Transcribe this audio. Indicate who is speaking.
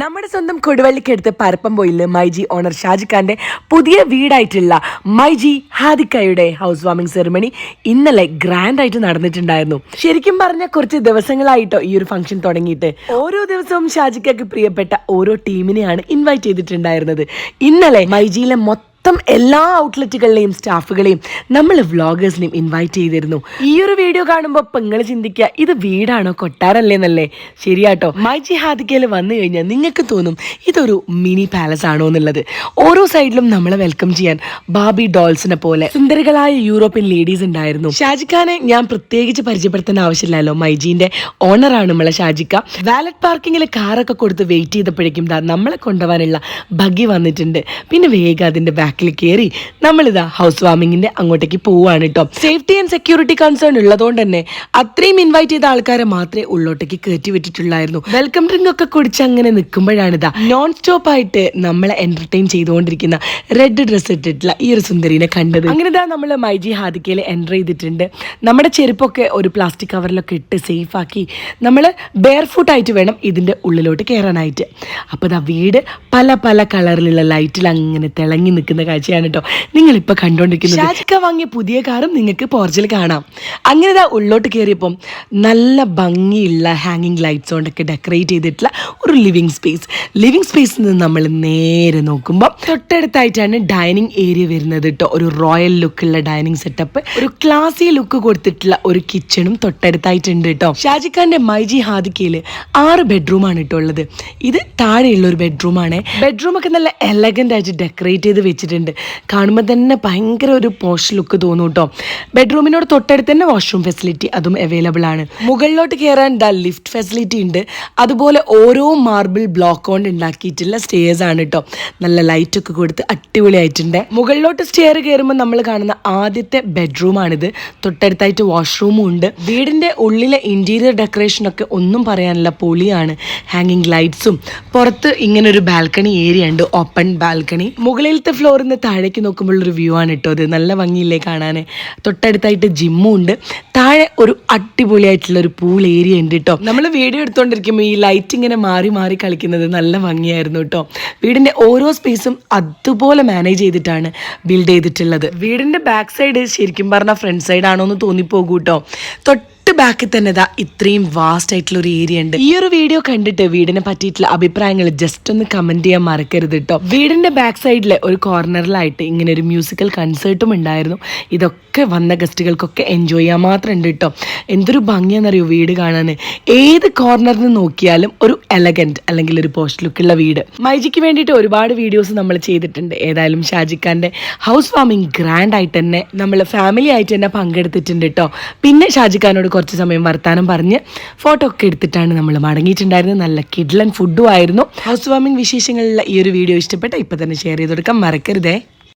Speaker 1: നമ്മുടെ സ്വന്തം കൊടുവള്ളിക്കടുത്ത് പരപ്പംപോയിൽ മൈജി ഓണർ ഷാജിഖാന്റെ പുതിയ വീടായിട്ടുള്ള മൈജി ഹാദിക്കയുടെ ഹൗസ് വാമിംഗ് സെറിമണി? ഇന്നലെ ഗ്രാൻഡ് ആയിട്ട് നടന്നിട്ടുണ്ടായിരുന്നു. ശരിക്കും പറഞ്ഞ കുറച്ച് ദിവസങ്ങളായിട്ടോ ഈ ഒരു ഫംഗ്ഷൻ തുടങ്ങിയിട്ട്. ഓരോ ദിവസവും ഷാജിക്കയ്ക്ക് പ്രിയപ്പെട്ട ഓരോ ടീമിനെയാണ് ഇൻവൈറ്റ് ചെയ്തിട്ടുണ്ടായിരുന്നത്. ഇന്നലെ മൈജിയിലെ മൊത്തം മൊത്തം എല്ലാ ഔട്ട്ലെറ്റുകളിലെയും സ്റ്റാഫുകളെയും നമ്മൾ വ്ളോഗേഴ്സിനെയും ഇൻവൈറ്റ് ചെയ്തിരുന്നു. ഈ ഒരു വീഡിയോ കാണുമ്പോൾ പെങ്ങൾ ചിന്തിക്കുക ഇത് വീടാണോ? കൊട്ടാരല്ലേ എന്നല്ലേ ശരിയാട്ടോ. മൈജി ഹാദിക്കയിൽ വന്നു കഴിഞ്ഞാൽ നിങ്ങൾക്ക് തോന്നും ഇതൊരു മിനി പാലസ് ആണോ എന്നുള്ളത്. ഓരോ സൈഡിലും നമ്മളെ വെൽക്കം ചെയ്യാൻ ബാബി ഡോൾസിനെ പോലെ സുന്ദരികളായ യൂറോപ്യൻ ലേഡീസ് ഉണ്ടായിരുന്നു. ഷാജിഖാനെ ഞാൻ പ്രത്യേകിച്ച് പരിചയപ്പെടുത്തേണ്ട ആവശ്യമില്ലല്ലോ. മൈജീന്റെ ഓണറാണ് നമ്മളെ ഷാജിക്ക വാലറ്റ് പാർക്കിങ്ങിൽ കാറൊക്കെ കൊടുത്ത് വെയിറ്റ് ചെയ്തപ്പോഴേക്കും നമ്മളെ കൊണ്ടുപോകാനുള്ള ഭഗി വന്നിട്ടുണ്ട്. പിന്നെ വേഗം അതിന്റെ ബാക്കിൽ കയറി നമ്മളിതാ ഹൗസ് വാമിങ്ങിന്റെ അങ്ങോട്ടേക്ക് പോവാണ് കേട്ടോ സേഫ്റ്റി ആൻഡ് സെക്യൂരിറ്റി കൺസേൺ ഉള്ളതുകൊണ്ട് തന്നെ അത്രയും ഇൻവൈറ്റ് ചെയ്ത ആൾക്കാരെ മാത്രമേ ഉള്ളോട്ടേക്ക് കയറ്റി വിട്ടിട്ടുള്ളായിരുന്നു. വെൽക്കം ഡ്രിങ്ക് ഒക്കെ കുടിച്ച് അങ്ങനെ നിൽക്കുമ്പോഴാണിതാ നോൺ സ്റ്റോപ്പ് ആയിട്ട് നമ്മളെ എന്റർടൈൻ ചെയ്തുകൊണ്ടിരിക്കുന്ന റെഡ് ഡ്രസ് ഇട്ടിട്ടുള്ള ഈ ഒരു സുന്ദരിനെ കണ്ടത്. അങ്ങനെ ഇതാ നമ്മൾ മൈജി ഹാദിക്കയിൽ എന്റർ ചെയ്തിട്ടുണ്ട്. നമ്മുടെ ചെരുപ്പൊക്കെ ഒരു പ്ലാസ്റ്റിക് കവറിലൊക്കെ ഇട്ട് സേഫ് ആക്കി നമ്മൾ ബെയർ ഫുട്ടായിട്ട് വേണം ഇതിന്റെ ഉള്ളിലോട്ട് കയറാനായിട്ട് അപ്പോൾ ഇതാ വീട് പല പല കളറിലുള്ള ലൈറ്റിൽ അങ്ങനെ തിളങ്ങി നിൽക്കുന്ന കാഴ്ചയാണ് കേട്ടോ നിങ്ങളിപ്പോൾ കണ്ടുകൊണ്ടിരിക്കുന്നത് ഷാജിക്ക വാങ്ങിയ പുതിയ കാറും നിങ്ങൾക്ക് പോർച്ചിൽ കാണാം. അങ്ങനെ ഇതാ ഉള്ളോട്ട് കയറിയപ്പം നല്ല ഭംഗിയുള്ള ഹാങ്ങിങ് ലൈറ്റ്സ് കൊണ്ടൊക്കെ ഡെക്കറേറ്റ് ചെയ്തിട്ടുള്ള ഒരു ലിവിങ് സ്പേസ് ലിവിങ് സ്പേസിൽ നിന്ന് നമ്മൾ നേരെ നോക്കുമ്പോൾ തൊട്ടടുത്തായിട്ടാണ് ഡൈനിങ് ഏരിയ വരുന്നത് കേട്ടോ ഒരു റോയൽ ലുക്കുള്ള ഡൈനിങ് സെറ്റപ്പ് ഒരു ക്ലാസി ലുക്ക് കൊടുത്തിട്ടുള്ള ഒരു കിച്ചണും തൊട്ടടുത്തായിട്ടുണ്ട് കേട്ടോ ഷാജിഖാന്റെ മൈജി ഹാദിക്കയിൽ ആറ് ബെഡ്റൂമാണ് കേട്ടോ ഉള്ളത്. ഇത് താഴെയുള്ള ഒരു ബെഡ്റൂമാണ് ബെഡ്റൂമൊക്കെ നല്ല എലഗന്റ് ആയിട്ട് ഡെക്കറേറ്റ് ചെയ്ത് വെച്ചിട്ടുണ്ട്. കാണുമ്പോൾ തന്നെ ഭയങ്കര ഒരു പോഷ് ലുക്ക് തോന്നും കേട്ടോ ബെഡ്റൂമിനോട് തൊട്ടടുത്ത് തന്നെ വാഷ്റൂം ഫെസിലിറ്റി അതും അവൈലബിൾ ആണ്. മുകളിലോട്ട് കയറാൻ ദ ലിഫ്റ്റ് ഫെസിലിറ്റി ഉണ്ട്. അതുപോലെ ഓരോ മാർബിൾ ബ്ലോക്ക് കൊണ്ട് ഉണ്ടാക്കിയിട്ടുള്ള സ്റ്റേഴ്സ് ആണ് കേട്ടോ നല്ല ലൈറ്റ് ഒക്കെ കൊടുത്ത് അടിപൊളിയായിട്ടുണ്ട്. മുകളിലോട്ട് സ്റ്റെയർ കയറുമ്പോൾ നമ്മൾ കാണുന്ന ആദ്യത്തെ ബെഡ്റൂമാണിത് തൊട്ടടുത്തായിട്ട് വാഷ്റൂമും ഉണ്ട്. വീടിന്റെ ഉള്ളിലെ ഇന്റീരിയർ ഡെക്കറേഷൻ ഒക്കെ ഒന്നും പറയാനില്ല പൊളിയാണ്. ഹാങ്ങിങ് ലൈറ്റ്സും പുറത്ത് ഇങ്ങനെ ഒരു ബാൽക്കണി ഏരിയ ഉണ്ട്. ഓപ്പൺ ബാൽക്കണി മുകളിലത്തെ ഫ്ലോറിൽ നിന്ന് താഴേക്ക് നോക്കുമ്പോഴുള്ളൊരു വ്യൂ ആണ് കേട്ടോ അത് നല്ല ഭംഗിയില്ലേ കാണാൻ തൊട്ടടുത്തായിട്ട് ജിമ്മും ഉണ്ട്. താഴെ ഒരു അടിപൊളിയായിട്ടുള്ള ഒരു പൂൾ ഏരിയ ഉണ്ട് കേട്ടോ നമ്മൾ വീഡിയോ എടുത്തുകൊണ്ടിരിക്കുമ്പോൾ ഈ ലൈറ്റ് ഇങ്ങനെ മാറി മാറി കളിക്കുന്നത് നല്ല ഭംഗിയായിരുന്നു കേട്ടോ വീടിന്റെ ഓരോ സ്പേസും അതുപോലെ മാനേജ് ചെയ്തിട്ടാണ് ബിൽഡ് ചെയ്തിട്ടുള്ളത്. വീടിന്റെ ബാക്ക് സൈഡ് ശരിക്കും പറഞ്ഞാൽ ഫ്രണ്ട് സൈഡ് ആണോ എന്ന് തോന്നിപ്പോകൂ കേട്ടോ തൊട്ട് തൊട്ട് ബാക്കിൽ തന്നെ ഇതാ ഇത്രയും വാസ്റ്റ് ആയിട്ടുള്ള ഒരു ഏരിയ ഉണ്ട്. ഈ ഒരു വീഡിയോ കണ്ടിട്ട് വീടിനെ പറ്റിയിട്ടുള്ള അഭിപ്രായങ്ങൾ ജസ്റ്റ് ഒന്ന് കമന്റ് ചെയ്യാൻ മറക്കരുത് കേട്ടോ വീടിന്റെ ബാക്ക് സൈഡിലെ ഒരു കോർണറിലായിട്ട് ഇങ്ങനെ ഒരു മ്യൂസിക്കൽ കൺസേർട്ടും ഉണ്ടായിരുന്നു. ഇതൊക്കെ വന്ന ഗസ്റ്റുകൾക്കൊക്കെ എൻജോയ് ചെയ്യാൻ മാത്രം ഉണ്ട് കേട്ടോ എന്തൊരു ഭംഗിയാണെന്നറിയോ വീട് കാണാൻ ഏത് കോർണറിൽ നിന്ന് നോക്കിയാലും ഒരു എലഗന്റ് അല്ലെങ്കിൽ ഒരു പോസ്റ്റ് ലുക്കുള്ള വീട്. മൈജിക്ക് വേണ്ടിയിട്ട് ഒരുപാട് വീഡിയോസ് നമ്മൾ ചെയ്തിട്ടുണ്ട്. ഏതായാലും ഷാജിഖാന്റെ ഹൗസ് വാമിങ് ഗ്രാൻഡ് ആയിട്ട് തന്നെ നമ്മൾ ഫാമിലി ആയിട്ട് തന്നെ പങ്കെടുത്തിട്ടുണ്ട് കേട്ടോ പിന്നെ ഷാജിഖാനോട് കുറച്ച് സമയം വർത്താനം പറഞ്ഞ് ഫോട്ടോ ഒക്കെ എടുത്തിട്ടാണ് നമ്മൾ മടങ്ങിയിട്ടുണ്ടായിരുന്നത്. നല്ല കിഡ്ലൻ ഫുഡും ആയിരുന്നു. ഹൗസ് വാമിംഗ് വിശേഷങ്ങളിലുള്ള ഈ ഒരു വീഡിയോ ഇഷ്ടപ്പെട്ട ഇപ്പം തന്നെ ഷെയർ ചെയ്ത് കൊടുക്കാൻ മറക്കരുതേ.